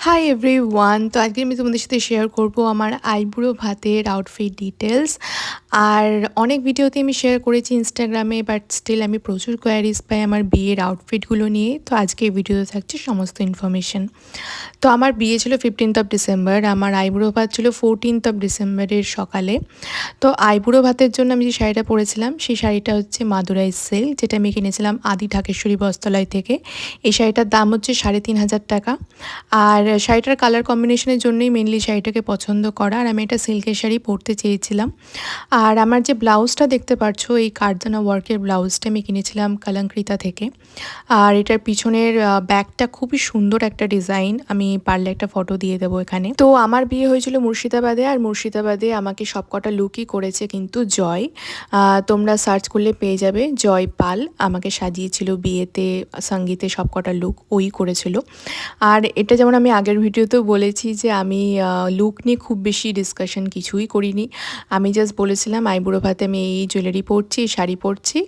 High every one তো আজকে আমি তোমাদের সাথে শেয়ার করব আমার আইব্রো ভাতের আউটফিট ডিটেলস আর অনেক ভিডিওতে আমি শেয়ার করেছি ইনস্টাগ্রামে বাট স্টিল আমি প্রচুর কোয়ারিজ পাই আমার বিয়ের আউটফিটগুলো নিয়ে। তো আজকে এই ভিডিওতে থাকছে সমস্ত ইনফরমেশন তো আমার বিয়ে ছিল ফিফটিন্থ অফ ডিসেম্বর আমার আইবুড়ো ভাত ছিল ফোরটিন্থ অফ ডিসেম্বরের সকালে। তো আইবুড়ো ভাতের জন্য আমি যে শাড়িটা পরেছিলাম, সেই শাড়িটা হচ্ছে মাদুরাই সিল্ক যেটা আমি কিনেছিলাম আদি ঢাকেশ্বরী বস্ত্রালয় থেকে। এই শাড়িটার দাম হচ্ছে সাড়ে তিন হাজার টাকা। আর শাড়িটার কালার কম্বিনেশনের জন্যই মেনলি শাড়িটাকে পছন্দ করা। আর আমি এটা সিল্কের শাড়ি পরতে চেয়েছিলাম। আর আমার যে ব্লাউজটা দেখতে পাচ্ছ এই কারদানা ওয়ার্কের ব্লাউজটা আমি কিনেছিলাম কালাঙ্কৃতা থেকে। আর এটার পিছনের ব্যাগটা খুবই সুন্দর একটা ডিজাইন আমি পারলে একটা ফটো দিয়ে দেবো এখানে। তো আমার বিয়ে হয়েছিল মুর্শিদাবাদে, আর মুর্শিদাবাদে আমাকে সবকটা লুকই করেছে কিন্তু জয়। তোমরা সার্চ করলে পেয়ে যাবে। জয় পাল আমাকে সাজিয়েছিল বিয়েতে, সঙ্গীতে সবকটা লুক ওই করেছিল। আর এটা যেমন আমি আগের ভিডিওতেও বলেছি যে আমি লুক নিয়ে খুব বেশি ডিসকাশন কিছুই করিনি। আমি জাস্ট বলেছিলাম আইবুড়ো ভাতে আমি এই জুয়েলারি পরছি শাড়ি পরছি।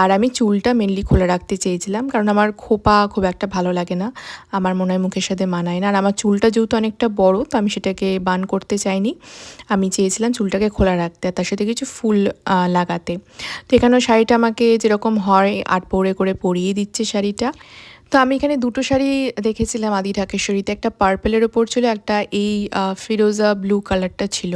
আর আমি চুলটা মেনলি খোলা রাখতে চেয়েছিলাম, কারণ আমার খোপা খুব একটা ভালো লাগে না। আমার মনে হয় মুখের সাথে মানায় না। আর আমার চুলটা যেহেতু অনেকটা বড়, তো আমি সেটাকে বান করতে চাইনি। আমি চেয়েছিলাম চুলটাকে খোলা রাখতে তার সাথে কিছু ফুল লাগাতে। তো এখানেও শাড়িটা আমাকে যেরকম হয়, আট পরে করে পরিয়ে দিচ্ছে শাড়িটা। তো আমি এখানে দুটো শাড়ি দেখেছিলাম আদি ঢাকেশ্বরীতে। একটা পার্পেলের ওপর ছিল, একটা এই ফিরোজা ব্লু কালারটা ছিল।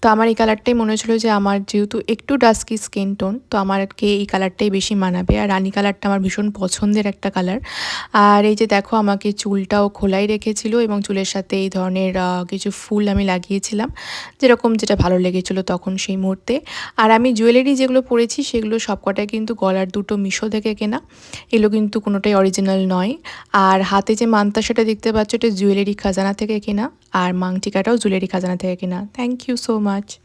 তো আমার এই কালারটাই মনে হচ্ছিল যে আমার যেহেতু একটু ডাস্কি স্কিন টোন তো আমারকে এই কালারটাই বেশি মানাবে। আর রানি কালারটা আমার ভীষণ পছন্দের একটা কালার আর এই যে দেখো, আমাকে চুলটাও খোলাই রেখেছিল এবং চুলের সাথে এই ধরনের কিছু ফুল আমি লাগিয়েছিলাম। যেরকম যেটা ভালো লেগেছিলো তখন সেই মুহূর্তে। আর আমি জুয়েলারি যেগুলো পরেছি, সেগুলো সবকটাই কিন্তু গলার দুটো মিশো থেকে কেনা। এগুলো কিন্তু কোনোটাই অরিজিনাল নয়। আর হাতে যে মান্তাসাটা দেখতে পাচ্ছ, এটা জুয়েলারি খাজানা থেকে কিনা। আর মাংটিকাটাও জুয়েলারি খাজানা থেকে কিনা। Thank you so much